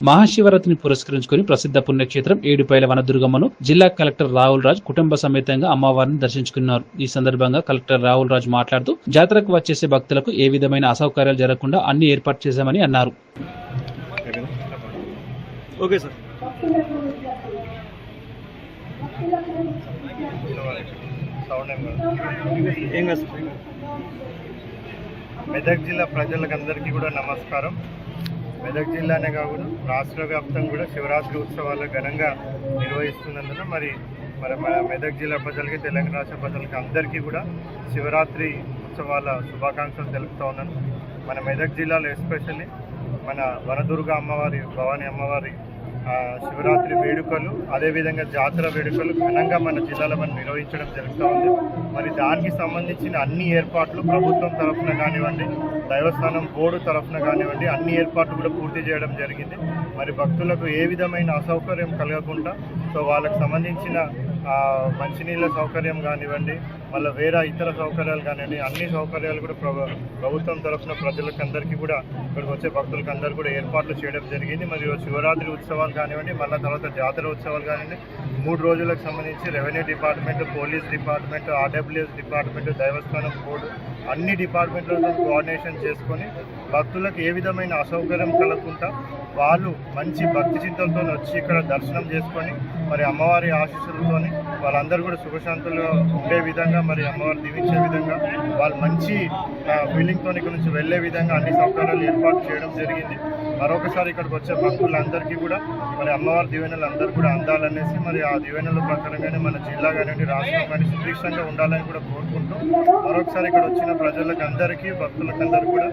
మహాశివరాత్రిని పురస్కరించుకుని ప్రసిద్ధ పుణ్యక్షేత్రం ఏడుపైల వనదుర్గమ్మను జిల్లా కలెక్టర్ రాహుల్ రాజ్ కుటుంబ సమేతంగా అమ్మవారిని దర్శించుకున్నారు. ఈ సందర్భంగా కలెక్టర్ రాహుల్ రాజ్ మాట్లాడుతూ జాతరకు వచ్చేసే భక్తులకు ఏ విధమైన అసౌకర్యాలు జరగకుండా అన్ని ఏర్పాటు చేశామని అన్నారు. Okay sir. మెదక్ జిల్లా ప్రజలకందరికీ కూడా నమస్కారం. మెదక్ జిల్లానే కాకుండా రాష్ట్ర వ్యాప్తంగా కూడా శివరాత్రి ఉత్సవాలు ఘనంగా నిర్వహిస్తున్నందున మరి మరి మన మెదక్ జిల్లా ప్రజలకి తెలంగాణ రాష్ట్ర ప్రజలకి అందరికీ కూడా శివరాత్రి ఉత్సవాల శుభాకాంక్షలు తెలుపుతూ ఉన్నాను. మన మెదక్ జిల్లాలో ఎస్పెషల్లీ మన వనదుర్గ అమ్మవారి భవానీ అమ్మవారి శివరాత్రి వేడుకలు అదేవిధంగా జాతర వేడుకలు ఘనంగా మన జిల్లాలో మనం నిర్వహించడం జరుగుతూ ఉంది. మరి దానికి సంబంధించిన అన్ని ఏర్పాట్లు ప్రభుత్వం తరఫున కానివ్వండి దైవస్థానం బోర్డు తరఫున కానివ్వండి అన్ని ఏర్పాట్లు కూడా పూర్తి చేయడం జరిగింది. మరి భక్తులకు ఏ విధమైన అసౌకర్యం కలగకుండా సో వాళ్ళకు సంబంధించిన మంచినీళ్ళ సౌకర్యం కానివ్వండి మళ్ళీ వేరే ఇతర సౌకర్యాలు కానివ్వండి అన్ని సౌకర్యాలు కూడా ప్రభు ప్రభుత్వం తరఫున ప్రజలకు అందరికీ కూడా ఇక్కడికి వచ్చే భక్తులకు అందరూ కూడా ఏర్పాట్లు చేయడం జరిగింది. మరియు శివరాత్రి ఉత్సవాలు కానివ్వండి మళ్ళీ తర్వాత జాతర ఉత్సవాలు కానివ్వండి మూడు రోజులకు సంబంధించి revenue department police department RWS department దైవస్థానం board అన్ని డిపార్ట్మెంట్లతో కోఆర్డినేషన్ చేసుకొని భక్తులకు ఏ విధమైన అసౌకర్యం కలగకుండా వాళ్ళు మంచి భక్తి చింతలతో వచ్చి ఇక్కడ దర్శనం చేసుకొని మరి అమ్మవారి ఆశీస్సులతోని వాళ్ళందరూ కూడా సుఖశాంతులుగా ఉండే విధంగా మరి అమ్మవారు దీవించే విధంగా వాళ్ళు మంచి ఫీలింగ్తో ఇక్కడ నుంచి వెళ్ళే విధంగా అన్ని సౌకర్యాలు ఏర్పాటు చేయడం జరిగింది. మరొకసారి ఇక్కడికి వచ్చే భక్తులందరికీ కూడా మరి అమ్మవారి దీవెనలు అందరూ కూడా అందాలనేసి మరి ఆ దీవెనల ప్రకారంగానే మన జిల్లా కానివ్వండి రాష్ట్రం కానీ సుభిక్షంగా ఉండాలని కూడా కోరుకుంటూ మరొకసారి ఇక్కడ వచ్చిన ప్రజలకు అందరికీ భక్తులకు అందరూ కూడా